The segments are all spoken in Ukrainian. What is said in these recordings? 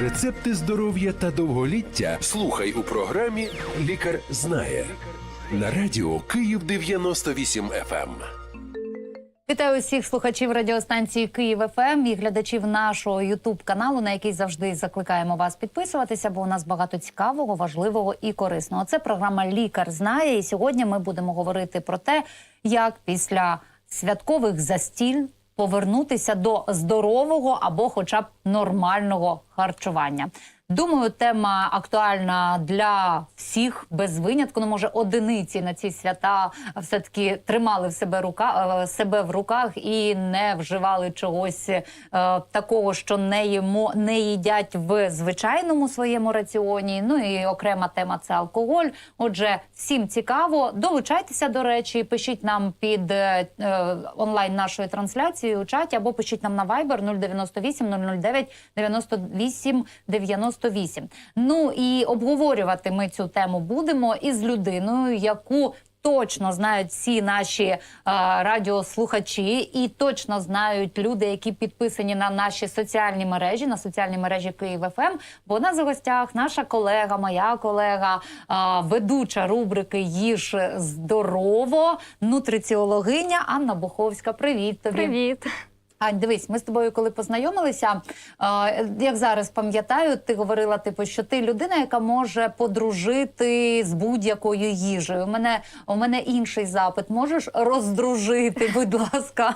Рецепти здоров'я та довголіття слухай у програмі Лікар знає на радіо Київ 98 FM. Вітаю усіх слухачів радіостанції Київ ФМ і глядачів нашого Ютуб каналу, на який завжди закликаємо вас підписуватися, бо у нас багато цікавого, важливого і корисного. Це програма Лікар знає. І сьогодні ми будемо говорити про те, як після святкових застіль повернутися до здорового або, хоча б нормального харчування. Думаю, тема актуальна для всіх без винятку. Ну, може, одиниці на ці свята все таки тримали в себе рука е, себе в руках і не вживали чогось е, такого, що не їмо, не їдять в звичайному своєму раціоні. Ну і окрема тема це алкоголь. Отже, всім цікаво. Долучайтеся до речі, пишіть нам під е, е, онлайн нашою трансляцією у чаті або пишіть нам на Viber 098 009 98 98. Ну і обговорювати ми цю тему будемо із людиною, яку Точно знають всі наші е, радіослухачі, і точно знають люди, які підписані на наші соціальні мережі, на соціальні мережі Київ ФМ. Бо у нас в гостях наша колега, моя колега, е, ведуча рубрики Їж здорово, нутриціологиня Анна Буховська. Привіт тобі. Привіт. Ань, дивись, ми з тобою, коли познайомилися, е, як зараз пам'ятаю, ти говорила, типу, що ти людина, яка може подружити з будь-якою їжею. У мене у мене інший запит. Можеш роздружити, будь ласка,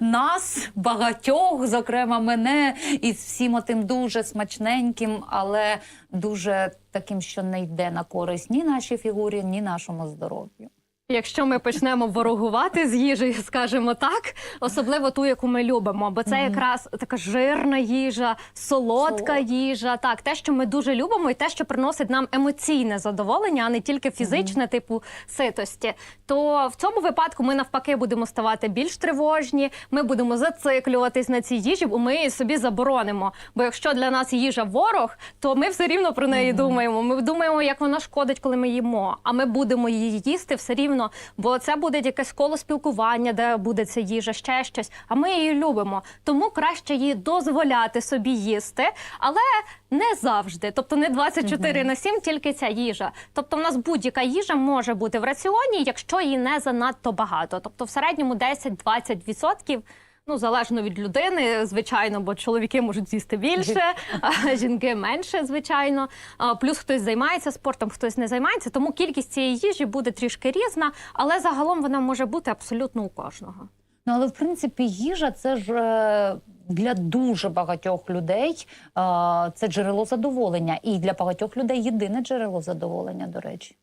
нас, багатьох, зокрема мене, із всім отим дуже смачненьким, але дуже таким, що не йде на користь ні нашій фігурі, ні нашому здоров'ю. Якщо ми почнемо ворогувати з їжею, скажімо так, особливо ту, яку ми любимо, бо це якраз така жирна їжа, солодка Солод. їжа, так те, що ми дуже любимо, і те, що приносить нам емоційне задоволення, а не тільки фізичне, типу ситості. То в цьому випадку ми навпаки будемо ставати більш тривожні. Ми будемо зациклюватись на цій їжі, бо ми її собі заборонимо. Бо якщо для нас їжа ворог, то ми все рівно про неї думаємо. Ми думаємо, як вона шкодить, коли ми їмо. А ми будемо її їсти все рівно, бо це буде якесь коло спілкування, де буде ця їжа, ще щось. А ми її любимо. Тому краще її дозволяти собі їсти, але не завжди. Тобто не 24 на 7 тільки ця їжа. Тобто, в нас будь-яка їжа може бути в раціоні, якщо її не занадто багато. Тобто, в середньому 10-20%. Ну, залежно від людини, звичайно, бо чоловіки можуть з'їсти більше, а жінки менше, звичайно. Плюс хтось займається спортом, хтось не займається. Тому кількість цієї їжі буде трішки різна, але загалом вона може бути абсолютно у кожного. Ну, але в принципі їжа це ж е, для дуже багатьох людей це джерело задоволення. І для багатьох людей єдине джерело задоволення, до речі.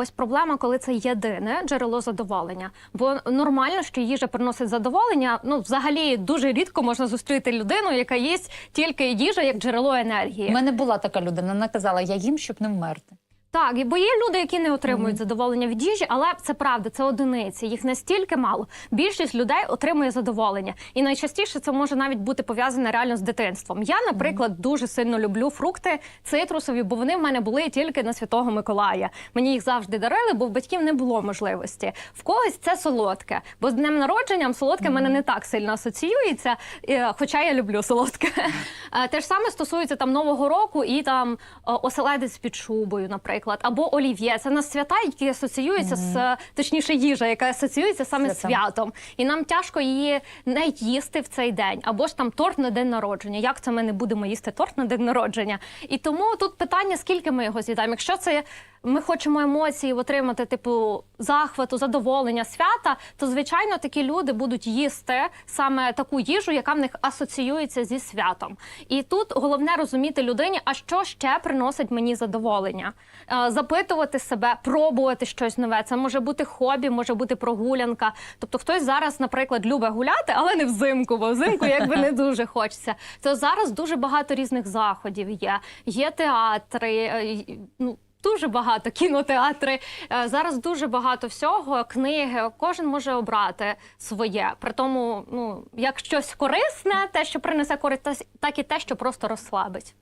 Ось проблема, коли це єдине джерело задоволення. Бо нормально, що їжа приносить задоволення. Ну, взагалі, дуже рідко можна зустріти людину, яка їсть тільки їжа як джерело енергії. У мене була така людина, вона казала, я їм, щоб не вмерти. Так, і бо є люди, які не отримують задоволення від їжі, але це правда, це одиниці. Їх настільки мало. Більшість людей отримує задоволення, і найчастіше це може навіть бути пов'язане реально з дитинством. Я, наприклад, дуже сильно люблю фрукти цитрусові, бо вони в мене були тільки на Святого Миколая. Мені їх завжди дарили, бо в батьків не було можливості. В когось це солодке, бо з днем народженням солодке мене не так сильно асоціюється, е, хоча я люблю солодке. Е, Те ж саме стосується там нового року і там е, оселедець під шубою, наприклад, або олів'є. Це у нас свята, які асоціюються з е, точніше їжа, яка асоціюється саме з Святом. святом. І нам тяжко її не їсти в цей день, або ж там торт на день народження. Як це ми не будемо їсти торт на день народження? І тому тут питання, скільки ми його з'їдаємо. Якщо це ми хочемо емоції отримати, типу захвату, задоволення, свята, то звичайно такі люди будуть їсти саме таку їжу, яка в них асоціюється зі святом. І тут головне розуміти людині, а що ще приносить мені задоволення, Е, запитувати себе, пробувати щось нове. Це може бути хобі, може бути прогулянка. Тобто, хтось зараз, наприклад, любить гуляти, але не взимку, бо взимку якби не дуже хочеться. То зараз дуже багато різних заходів є. Є театри. е, Ну, Дуже багато кінотеатри. Е, Зараз дуже багато всього, книги. Кожен може обрати своє. При тому, ну як щось корисне, те, що принесе користь, так і те, що просто розслабить.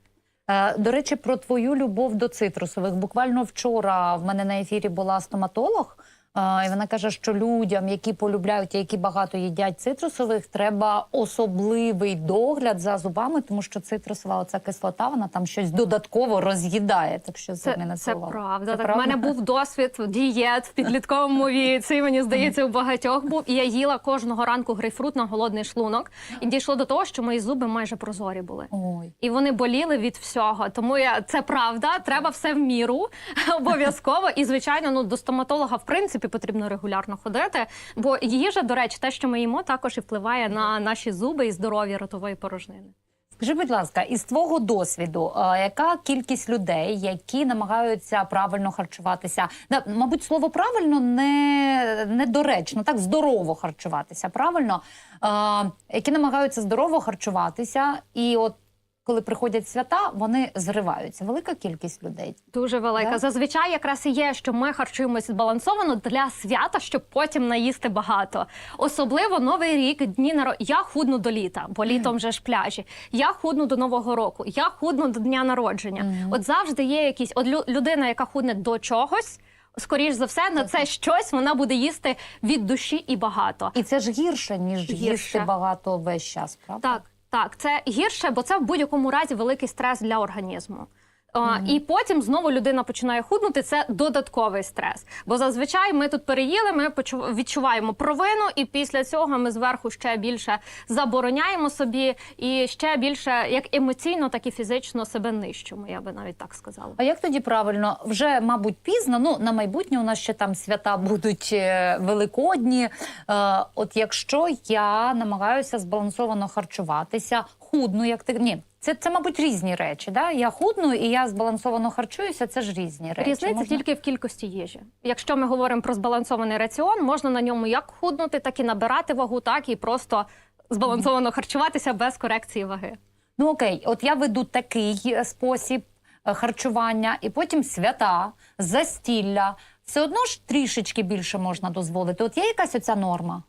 Е, До речі, про твою любов до цитрусових. Буквально вчора в мене на ефірі була стоматолог. І вона каже, що людям, які полюбляють і які багато їдять цитрусових, треба особливий догляд за зубами, тому що цитрусова оця кислота, вона там щось додатково роз'їдає. Так що Це, на це правда. Це так, в мене був досвід дієт в підлітковому віці. Мені здається, у багатьох був. І я їла кожного ранку грейпфрут на голодний шлунок. І дійшло до того, що мої зуби майже прозорі були. Ой. І вони боліли від всього. Тому я це правда. Треба все в міру обов'язково. І звичайно, ну до стоматолога в принципі потрібно регулярно ходити. Бо їжа, до речі, те, що ми їмо, також і впливає на наші зуби і здоров'я ротової порожнини. Скажи, будь ласка, із твого досвіду, яка кількість людей, які намагаються правильно харчуватися? Мабуть, слово правильно не недоречно, так здорово харчуватися. Правильно, які намагаються здорово харчуватися, і от коли приходять свята, вони зриваються. Велика кількість людей. Дуже велика. Да? Зазвичай якраз і є, що ми харчуємося збалансовано для свята, щоб потім наїсти багато. Особливо новий рік, дні наро... Я худну до літа, бо літом вже ж пляжі. Я худну до нового року. Я худну до дня народження. От завжди є якісь от лю- людина, яка худне до чогось. Скоріш за все, на це щось вона буде їсти від душі і багато. І це ж гірше, ніж Гірше. їсти багато весь час, правда? Так, так, це гірше, бо це в будь-якому разі великий стрес для організму. А, І потім знову людина починає худнути. Це додатковий стрес. Бо зазвичай ми тут переїли, ми відчуваємо провину, і після цього ми зверху ще більше забороняємо собі, і ще більше як емоційно, так і фізично себе нищимо. Я би навіть так сказала. А як тоді правильно? Вже, мабуть, пізно. Ну на майбутнє у нас ще там свята будуть е, великодні. Е, от якщо я намагаюся збалансовано харчуватися, худну, як ти ні. Це, це, мабуть, різні речі. Да? Я худну і я збалансовано харчуюся. Це ж різні речі. Різниця Можна- тільки в кількості їжі. Якщо ми говоримо про збалансований раціон, можна на ньому як худнути, так і набирати вагу, так і просто збалансовано харчуватися без корекції ваги. Ну окей, от я веду такий е, спосіб е, харчування, і потім свята, застілля. Все одно ж трішечки більше можна дозволити. От є якась оця норма.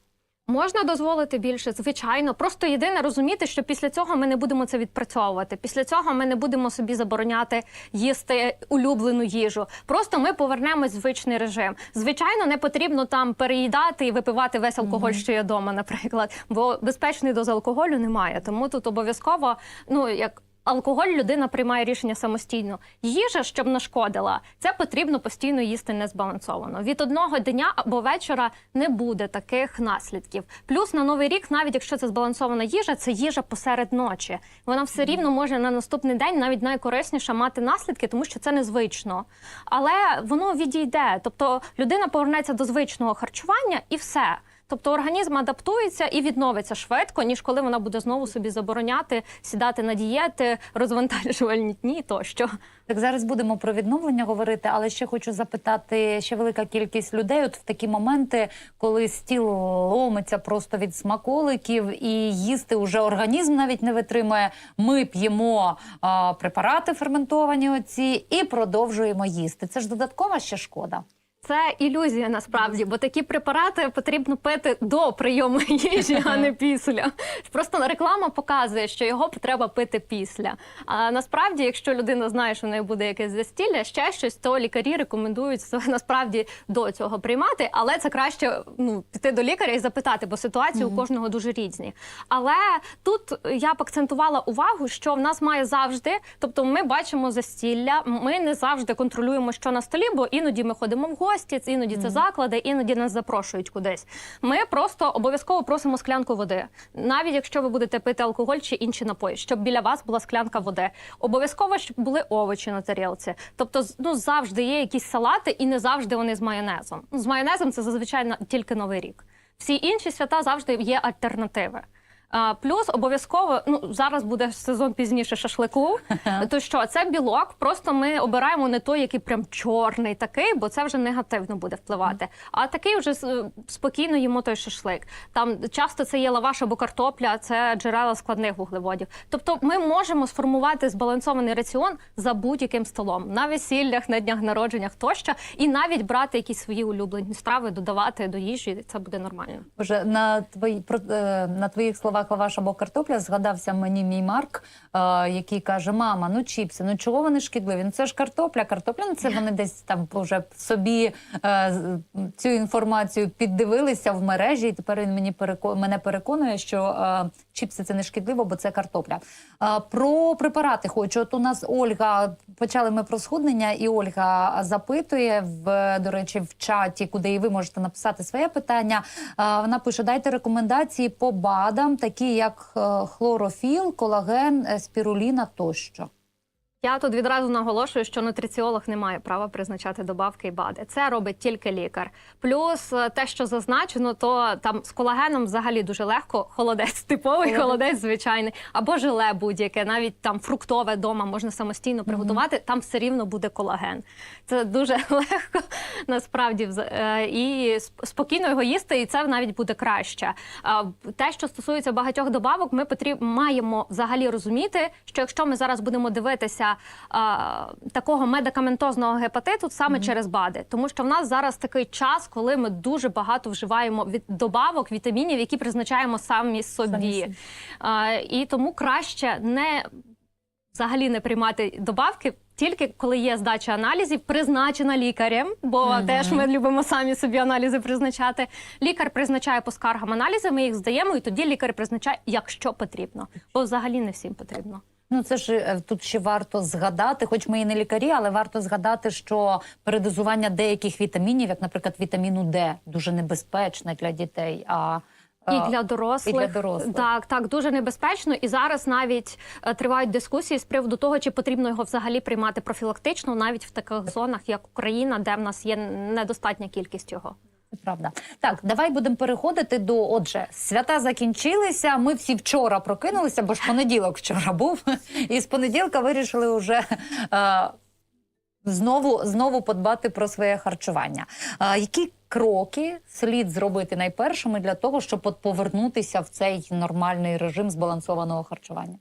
Можна дозволити більше, звичайно. Просто єдине розуміти, що після цього ми не будемо це відпрацьовувати. Після цього ми не будемо собі забороняти їсти улюблену їжу. Просто ми повернемось в звичний режим. Звичайно, не потрібно там переїдати і випивати весь алкоголь, що є вдома, наприклад. Бо безпечної дози алкоголю немає. Тому тут обов'язково, ну як. Алкоголь людина приймає рішення самостійно. Їжа, щоб нашкодила, це потрібно постійно їсти незбалансовано. Від одного дня або вечора не буде таких наслідків. Плюс на новий рік, навіть якщо це збалансована їжа, це їжа посеред ночі. Вона все рівно може на наступний день навіть найкорисніше мати наслідки, тому що це незвично. Але воно відійде. Тобто людина повернеться до звичного харчування і все. Тобто організм адаптується і відновиться швидко, ніж коли вона буде знову собі забороняти сідати на дієти, розвантажувальні дні тощо. Так зараз будемо про відновлення говорити, але ще хочу запитати ще велика кількість людей. От в такі моменти, коли стіл ломиться просто від смаколиків, і їсти уже організм навіть не витримує. Ми п'ємо препарати ферментовані оці і продовжуємо їсти. Це ж додаткова ще шкода. Це ілюзія насправді, бо такі препарати потрібно пити до прийому їжі, а не після. Просто реклама показує, що його треба пити після. А насправді, якщо людина знає, що в неї буде якесь застілля, ще щось, то лікарі рекомендують насправді до цього приймати. Але це краще ну піти до лікаря і запитати, бо ситуації у кожного дуже різні. Але тут я б акцентувала увагу, що в нас має завжди, тобто ми бачимо застілля, ми не завжди контролюємо, що на столі, бо іноді ми ходимо в гості, іноді це заклади, іноді нас запрошують кудись. Ми просто обов'язково просимо склянку води, навіть якщо ви будете пити алкоголь чи інші напої, щоб біля вас була склянка води. Обов'язково, щоб були овочі на тарілці. Тобто, ну завжди є якісь салати, і не завжди вони з майонезом. З майонезом це зазвичай тільки новий рік. Всі інші свята завжди є альтернативи. А, плюс обов'язково, ну зараз буде сезон пізніше шашлику. То що це білок? Просто ми обираємо не той, який прям чорний такий, бо це вже негативно буде впливати. А такий вже спокійно їмо той шашлик. Там часто це є лаваш або картопля, це джерела складних вуглеводів. Тобто, ми можемо сформувати збалансований раціон за будь-яким столом на весіллях, на днях народженнях тощо, і навіть брати якісь свої улюблені страви, додавати до їжі. Це буде нормально. Боже, на твої про е, на твоїх словах лавах лаваш або картопля, згадався мені мій Марк, е, який каже: Мама, ну чіпси, ну чого вони шкідливі? Ну це ж картопля, картопля, ну це вони десь там вже собі е, цю інформацію піддивилися в мережі, і тепер він мені переко... мене переконує, що е, чіпси це не шкідливо, бо це картопля. Е, про препарати хочу. От у нас Ольга почали ми про схуднення, і Ольга запитує в до речі в чаті, куди і ви можете написати своє питання. Е, Вона пише: дайте рекомендації по БАДам, такі як е, хлорофіл, колаген, е, спіруліна тощо. Я тут відразу наголошую, що нутриціолог не має права призначати добавки і БАДи. Це робить тільки лікар. Плюс е, те, що зазначено, то там з колагеном взагалі дуже легко. Холодець типовий, холодець, звичайний, або желе будь-яке, навіть там фруктове дома можна самостійно приготувати. Там все рівно буде колаген. Це дуже легко насправді е, і спокійно його їсти, і це навіть буде краще. Те, що стосується багатьох добавок, ми потріб... маємо взагалі розуміти, що якщо ми зараз будемо дивитися а, такого медикаментозного гепатиту, саме через БАДи, тому що в нас зараз такий час, коли ми дуже багато вживаємо від добавок, вітамінів, які призначаємо самі собі. Самі. А, і тому краще не взагалі не приймати добавки. Тільки коли є здача аналізів, призначена лікарем, бо Мгм. теж ми любимо самі собі аналізи призначати. Лікар призначає по скаргам аналізи, ми їх здаємо, і тоді лікар призначає, якщо потрібно. Бо взагалі не всім потрібно. Ну це ж е, тут ще варто згадати, хоч ми і не лікарі, але варто згадати, що передозування деяких вітамінів, як, наприклад, вітаміну Д, дуже небезпечне для дітей. А е, І для дорослих. і для дорослих. Так, так, дуже небезпечно. І зараз навіть е, тривають дискусії з приводу того, чи потрібно його взагалі приймати профілактично, навіть в таких зонах, як Україна, де в нас є недостатня кількість його. Правда. Так, давай будемо переходити до. Отже, свята закінчилися. Ми всі вчора прокинулися, бо ж понеділок вчора був. І з понеділка вирішили вже. Е, Знову знову подбати про своє харчування. А, які кроки слід зробити найпершими для того, щоб повернутися в цей нормальний режим збалансованого харчування?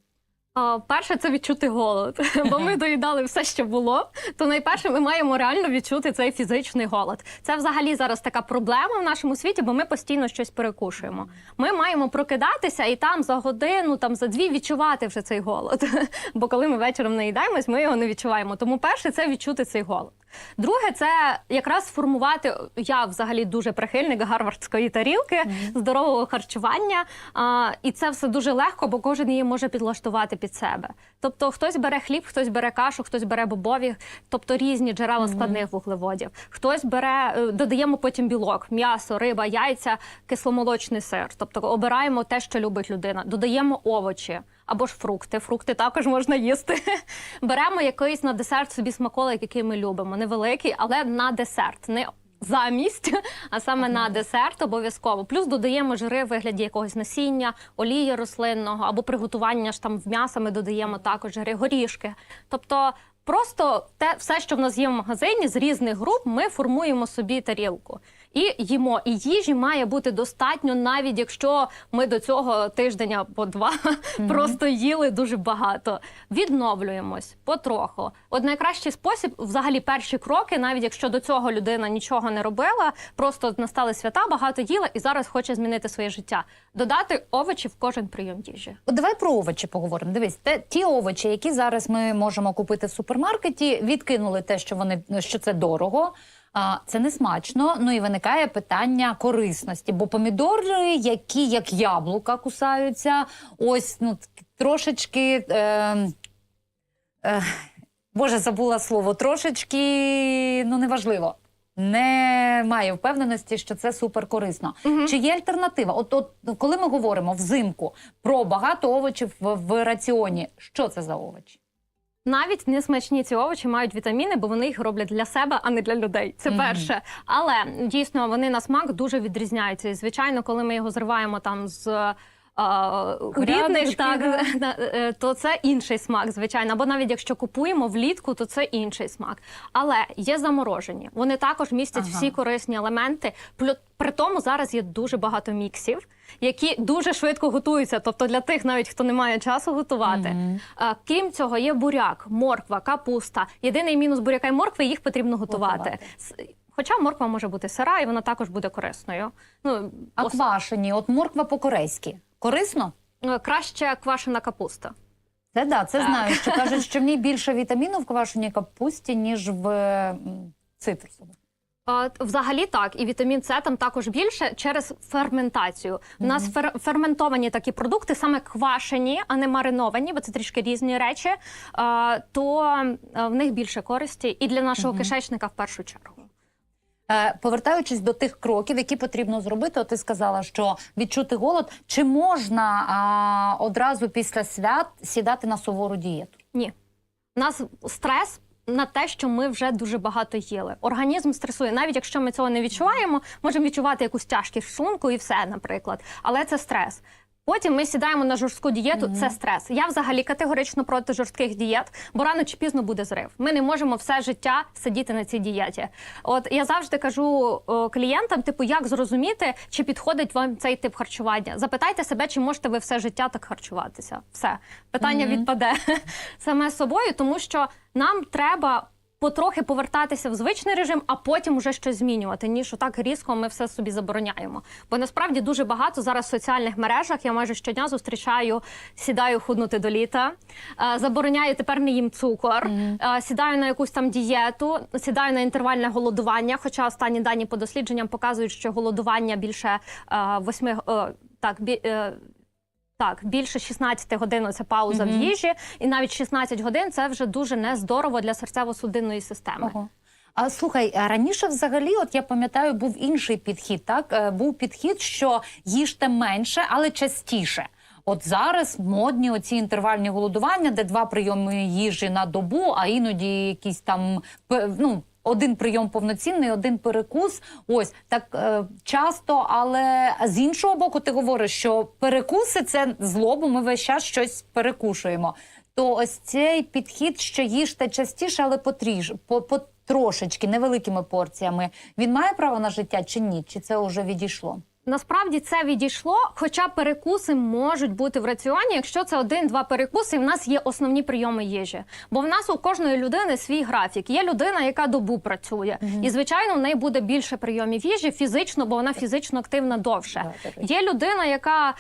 А, Перше, це відчути голод, бо ми доїдали все, що було. То найперше ми маємо реально відчути цей фізичний голод. Це взагалі зараз така проблема в нашому світі, бо ми постійно щось перекушуємо. Ми маємо прокидатися і там за годину, там за дві відчувати вже цей голод. Бо коли ми вечором не їдаємось, ми його не відчуваємо. Тому перше це відчути цей голод. Друге, це якраз сформувати. Я взагалі дуже прихильник гарвардської тарілки, здорового харчування. А, і це все дуже легко, бо кожен її може підлаштувати під себе. Тобто, хтось бере хліб, хтось бере кашу, хтось бере бобові, тобто різні джерела складних вуглеводів. Хтось бере, е, додаємо потім білок, м'ясо, риба, яйця, кисломолочний сир. Тобто обираємо те, що любить людина, додаємо овочі. Або ж фрукти. Фрукти також можна їсти. Беремо якийсь на десерт собі смаколик, який ми любимо. Невеликий, але на десерт. Не замість, а саме на десерт обов'язково. Плюс додаємо жири в вигляді якогось насіння, олії рослинного або приготування ж там в м'яса ми додаємо також жири, горішки. Тобто. Просто те, все, що в нас є в магазині з різних груп, ми формуємо собі тарілку і їмо. І їжі має бути достатньо, навіть якщо ми до цього тиждень по два просто їли дуже багато. Відновлюємось потроху. От найкращий спосіб, взагалі, перші кроки, навіть якщо до цього людина нічого не робила, просто настали свята, багато їла і зараз хоче змінити своє життя. Додати овочі в кожен прийом їжі. От Давай про овочі поговоримо. Дивись, те, ті овочі, які зараз ми можемо купити в супермаркеті, відкинули те, що вони що це дорого. Це не смачно. Ну і виникає питання корисності, бо помідори, які як яблука кусаються, ось ну трошечки. Е, е, Боже, забула слово. Трошечки, ну неважливо. Не маю впевненості, що це супер корисно. Чи є альтернатива? От, от коли ми говоримо взимку про багато овочів в, в раціоні, що це за овочі? Навіть несмачні ці овочі мають вітаміни, бо вони їх роблять для себе, а не для людей. Це перше. Але дійсно вони на смак дуже відрізняються. І звичайно, коли ми його зриваємо там з. А, Рідних, так, е, то це інший смак, звичайно. Або навіть якщо купуємо влітку, то це інший смак. Але є заморожені. Вони також містять Ага. всі корисні елементи. При тому зараз є дуже багато міксів, які дуже швидко готуються. Тобто для тих, навіть хто не має часу готувати. Мгм. А, Крім цього, є буряк, морква, капуста. Єдиний мінус буряка і моркви їх потрібно готувати. Готувати. Хоча морква може бути сира, і вона також буде корисною. Ну А ос- квашені, от морква по-корейськи. Корисно? Е, Краще квашена капуста. Це да, це Так. знаю. Що кажуть, що в ній більше вітаміну в квашеній капусті, ніж в цитрусовій. Взагалі так, і вітамін С там також більше через ферментацію. У нас фер- ферментовані такі продукти, саме квашені, а не мариновані, бо це трішки різні речі. То в них більше користі і для нашого кишечника в першу чергу. Е, Повертаючись до тих кроків, які потрібно зробити, от ти сказала, що відчути голод, чи можна а, одразу після свят сідати на сувору дієту? Ні. У нас стрес на те, що ми вже дуже багато їли. Організм стресує. Навіть якщо ми цього не відчуваємо, можемо відчувати якусь тяжкість в і все, наприклад. Але це стрес. Потім ми сідаємо на жорстку дієту. Це стрес. Я взагалі категорично проти жорстких дієт, бо рано чи пізно буде зрив. Ми не можемо все життя сидіти на цій дієті. От я завжди кажу о, клієнтам: типу, як зрозуміти, чи підходить вам цей тип харчування. Запитайте себе, чи можете ви все життя так харчуватися. Все питання відпаде саме собою, тому що нам треба. Потрохи повертатися в звичний режим, а потім вже щось змінювати, ніж отак різко ми все собі забороняємо. Бо насправді дуже багато зараз в соціальних мережах я майже щодня зустрічаю, сідаю худнути до літа, е, забороняю тепер не їм цукор, е, сідаю на якусь там дієту, сідаю на інтервальне голодування. Хоча останні дані по дослідженням показують, що голодування більше е, восьми так бі, так, більше 16 годин це пауза в їжі, і навіть 16 годин це вже дуже нездорово для серцево-судинної системи. Ого. А слухай, раніше взагалі, от я пам'ятаю, був інший підхід. Так Е, був підхід, що їжте менше, але частіше. От зараз модні оці інтервальні голодування, де два прийоми їжі на добу, а іноді якісь там ну. Один прийом повноцінний, один перекус. Ось так е, часто, але з іншого боку, ти говориш, що перекуси це зло, бо ми весь час щось перекушуємо. То ось цей підхід, що їжте частіше, але потріж, по, по трошечки, невеликими порціями, він має право на життя чи ні? Чи це вже відійшло? Насправді це відійшло, хоча перекуси можуть бути в раціоні, якщо це один-два перекуси, і в нас є основні прийоми їжі. Бо в нас у кожної людини свій графік. Є людина, яка добу працює, і звичайно в неї буде більше прийомів їжі фізично, бо вона фізично активна довше. Є людина, яка е,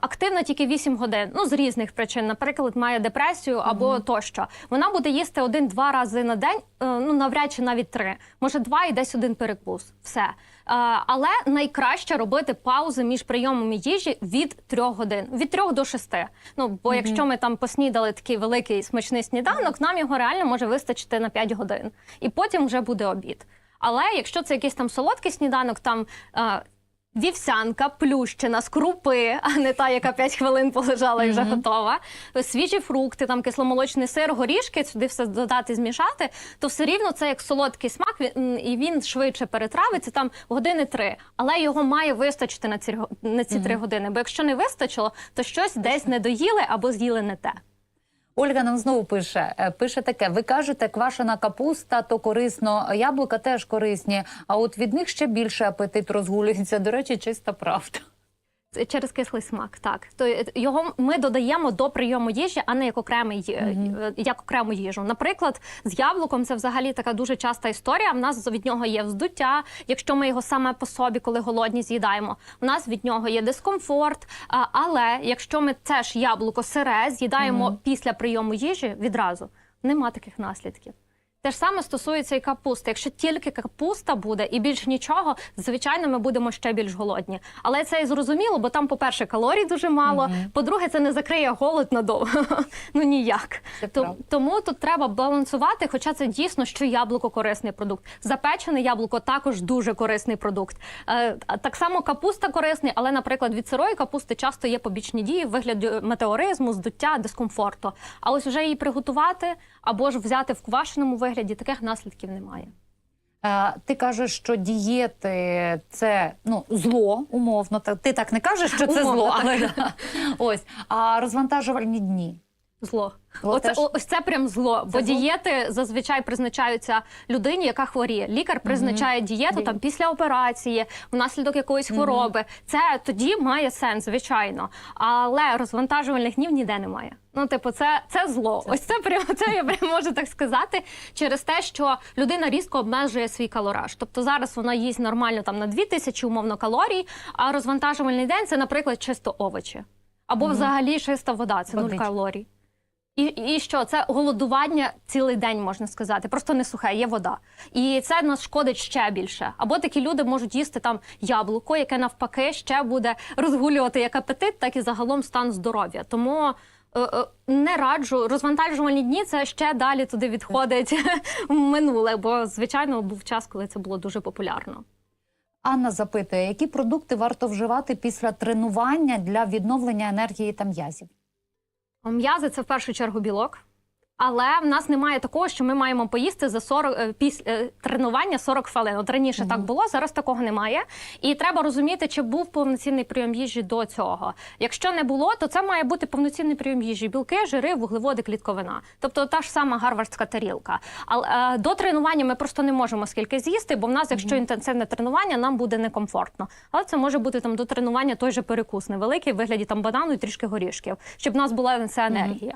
активна тільки 8 годин, ну з різних причин, наприклад, має депресію або тощо. Вона буде їсти один-два рази на день, е, ну навряд чи навіть три, може два і десь один перекус. Все. Але найкраще робити паузи між прийомами їжі від трьох годин, від трьох до шести. Ну бо якщо ми там поснідали такий великий смачний сніданок, нам його реально може вистачити на 5 годин, і потім вже буде обід. Але якщо це якийсь там солодкий сніданок, там вівсянка, плющена з крупи, а не та, яка 5 хвилин полежала і вже готова. Свіжі фрукти, там кисломолочний сир, горішки, сюди все додати, змішати, то все рівно це як солодкий смак, він- і він швидше перетравиться там години три. Але його має вистачити на ці, на ці три години. Бо якщо не вистачило, то щось десь не доїли або з'їли не те. Ольга нам знову пише: е, пише таке: ви кажете, квашена капуста то корисно, яблука теж корисні, а от від них ще більше апетит розгулюється. До речі, чиста правда. Через кислий смак, так то його ми додаємо до прийому їжі, а не як окремий ї- е, як окрему їжу. Наприклад, з яблуком це взагалі така дуже часта історія. В нас від нього є вздуття. Якщо ми його саме по собі, коли голодні, з'їдаємо, в нас від нього є дискомфорт. Але якщо ми це ж яблуко сире з'їдаємо після прийому їжі відразу, нема таких наслідків. Те ж саме стосується і капусти. Якщо тільки капуста буде і більш нічого, звичайно, ми будемо ще більш голодні. Але це і зрозуміло, бо там, по-перше, калорій дуже мало. По-друге, це не закриє голод надовго. ну ніяк. Це То- правда. тому тут треба балансувати, хоча це дійсно, що яблуко корисний продукт. Запечене яблуко також дуже корисний продукт. Е, так само капуста корисний, але, наприклад, від сирої капусти часто є побічні дії в вигляді метеоризму, здуття, дискомфорту. А ось вже її приготувати або ж взяти в квашеному вигляді, таких наслідків немає. Е, Ти кажеш, що дієти це ну зло, умовно. Ти так не кажеш, що це Умовно, зло, так. ось. А розвантажувальні дні. Зло. Зло Оце, теж? ось це прям зло. Бо зло? дієти зазвичай призначаються людині, яка хворіє. Лікар призначає дієту там після операції, внаслідок якоїсь хвороби. Це тоді має сенс, звичайно. Але розвантажувальних днів ніде немає. Ну, типу, це, це зло. Ось це прямо це я прям можу так сказати через те, що людина різко обмежує свій калораж. Тобто зараз вона їсть нормально там на 2000 умовно калорій, а розвантажувальний день це, наприклад, чисто овочі. Або взагалі чиста вода, це нуль калорій. І, і що? Це голодування цілий день, можна сказати. Просто не сухе, є вода. І це нас шкодить ще більше. Або такі люди можуть їсти там яблуко, яке навпаки ще буде розгулювати як апетит, так і загалом стан здоров'я. Тому е, е, не раджу. Розвантажувальні дні це ще далі туди відходить минуле, бо звичайно був час, коли це було дуже популярно. Анна запитує, які продукти варто вживати після тренування для відновлення енергії та м'язів? М'язи це в першу чергу білок. Але в нас немає такого, що ми маємо поїсти за 40, е, після е, тренування 40 хвилин. От раніше так було, зараз такого немає. І треба розуміти, чи був повноцінний прийом їжі до цього. Якщо не було, то це має бути повноцінний прийом їжі: білки, жири, вуглеводи, клітковина. Тобто та ж сама гарвардська тарілка. Але до тренування ми просто не можемо скільки з'їсти, бо в нас, якщо інтенсивне тренування, нам буде некомфортно. Але це може бути там до тренування той же перекус невеликий, в вигляді там банану і трішки горішків, щоб в нас була ця енергія.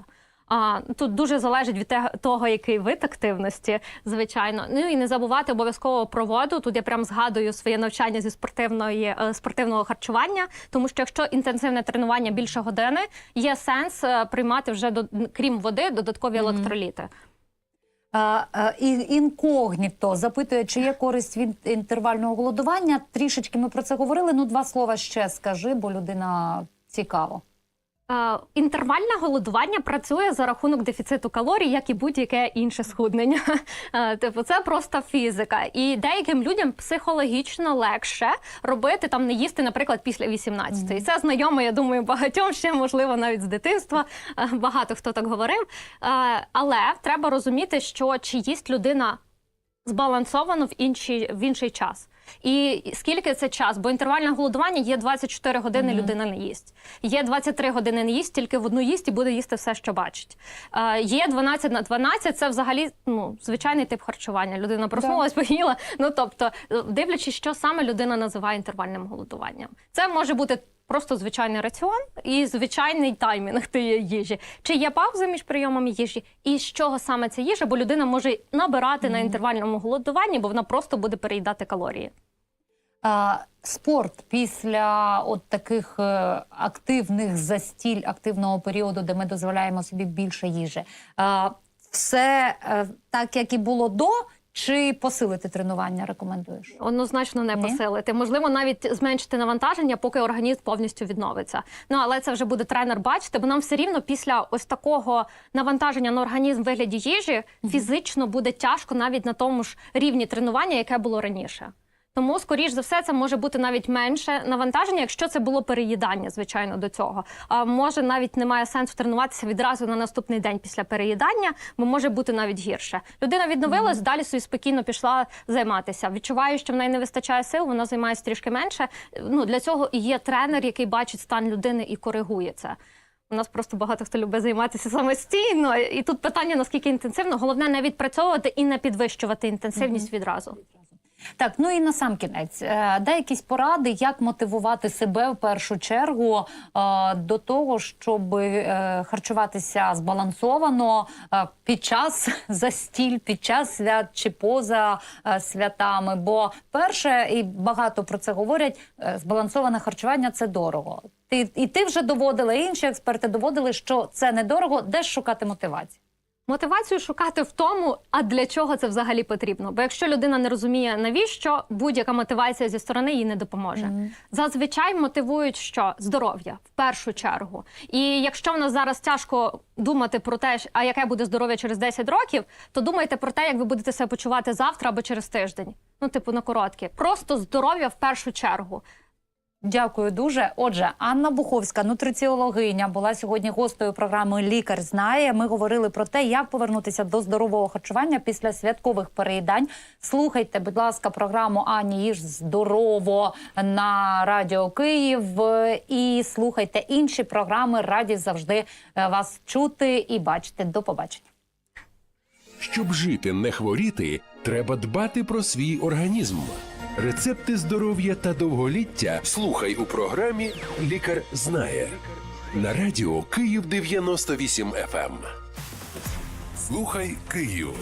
А, тут дуже залежить від того, який вид активності, звичайно. Ну і не забувати обов'язково про воду. Тут я прям згадую своє навчання зі спортивної е, спортивного харчування, тому що якщо інтенсивне тренування більше години, є сенс е, приймати вже до крім води додаткові електроліти. Е, е, і- Інкогніто запитує, чи є користь від інтервального голодування. Трішечки ми про це говорили. Ну, два слова ще скажи, бо людина цікаво. Інтервальне голодування працює за рахунок дефіциту калорій, як і будь-яке інше схуднення. Типу, це просто фізика. І деяким людям психологічно легше робити там не їсти, наприклад, після 18-ї. Це знайомо, я думаю, багатьом ще можливо навіть з дитинства. Багато хто так говорив. Але треба розуміти, що чи їсть людина збалансовано в інший, в інший час. І скільки це час? Бо інтервальне голодування є 24 години, людина не їсть. Є 23 години не їсть, тільки в одну їсть і буде їсти все, що бачить. Е, є 12 на 12, це взагалі ну, звичайний тип харчування. Людина проснулась, поїла. Ну тобто, дивлячись, що саме людина називає інтервальним голодуванням. Це може бути. Просто звичайний раціон і звичайний таймінг тієї їжі. Чи є пауза між прийомами їжі, і з чого саме ця їжа? Бо людина може набирати на інтервальному голодуванні, бо вона просто буде переїдати калорії. А, спорт після от таких е, активних застіль, активного періоду, де ми дозволяємо собі більше їжі. А, все е, так, як і було до, чи посилити тренування рекомендуєш? Однозначно не Ні? посилити. Можливо, навіть зменшити навантаження, поки організм повністю відновиться. Ну але це вже буде тренер бачити, бо нам все рівно після ось такого навантаження на організм в вигляді їжі фізично буде тяжко навіть на тому ж рівні тренування, яке було раніше. Тому, скоріш за все, це може бути навіть менше навантаження, якщо це було переїдання, звичайно, до цього. А може навіть немає сенсу тренуватися відразу на наступний день після переїдання, бо може бути навіть гірше. Людина відновилась, далі собі спокійно пішла займатися. Відчуваю, що в неї не вистачає сил, вона займається трішки менше. Ну для цього і є тренер, який бачить стан людини і коригує це. У нас просто багато хто любить займатися самостійно, і тут питання наскільки інтенсивно. Головне не відпрацьовувати і не підвищувати інтенсивність відразу. Так, ну і на сам кінець, е, дай якісь поради, як мотивувати себе в першу чергу е, до того, щоб е, харчуватися збалансовано під час застіль, під час свят чи поза святами. Бо перше, і багато про це говорять, збалансоване харчування це дорого. Ти і ти вже доводила, і інші експерти доводили, що це недорого. Де ж шукати мотивацію? Мотивацію шукати в тому, а для чого це взагалі потрібно. Бо якщо людина не розуміє, навіщо будь-яка мотивація зі сторони їй не допоможе. Зазвичай мотивують що здоров'я в першу чергу. І якщо в нас зараз тяжко думати про те, а яке буде здоров'я через 10 років, то думайте про те, як ви будете себе почувати завтра або через тиждень. Ну, типу, на коротке. Просто здоров'я в першу чергу. Дякую дуже. Отже, Анна Буховська, нутриціологиня, була сьогодні гостею програми Лікар знає. Ми говорили про те, як повернутися до здорового харчування після святкових переїдань. Слухайте, будь ласка, програму Ані їж здорово на радіо Київ і слухайте інші програми. Раді завжди е, вас чути і бачити. До побачення. Щоб жити, не хворіти, треба дбати про свій організм. Рецепти здоров'я та довголіття слухай у програмі Лікар знає на радіо Київ 98 FM. Слухай Київ.